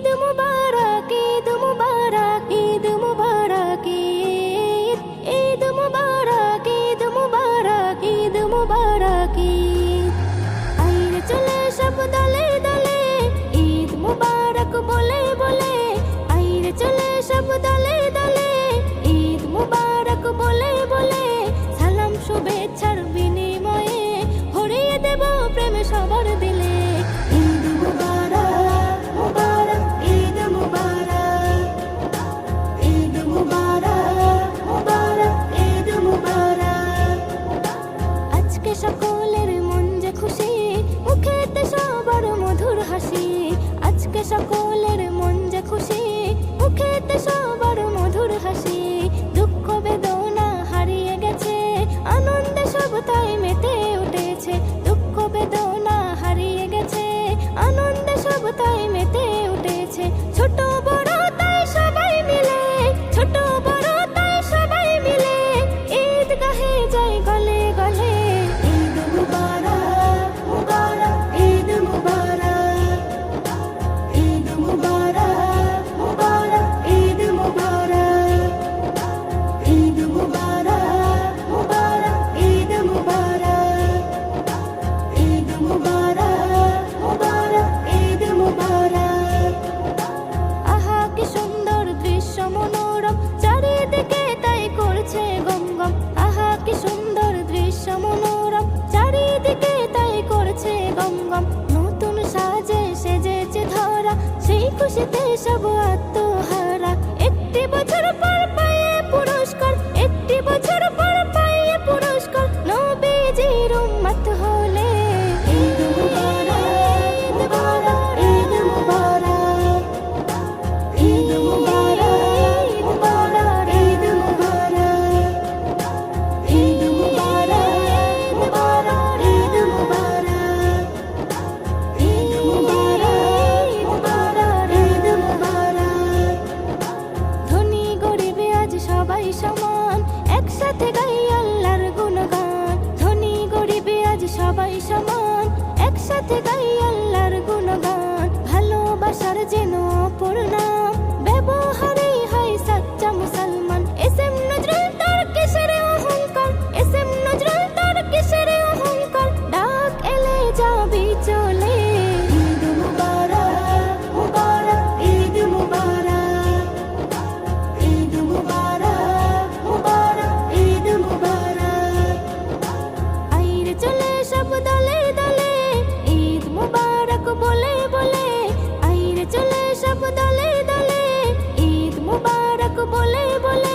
ঈদ মুবারক। সঙ্গম নতুন সাজে সেজেছে ধরা সেই খুশিতে সব আত্মহারা। বলে বলে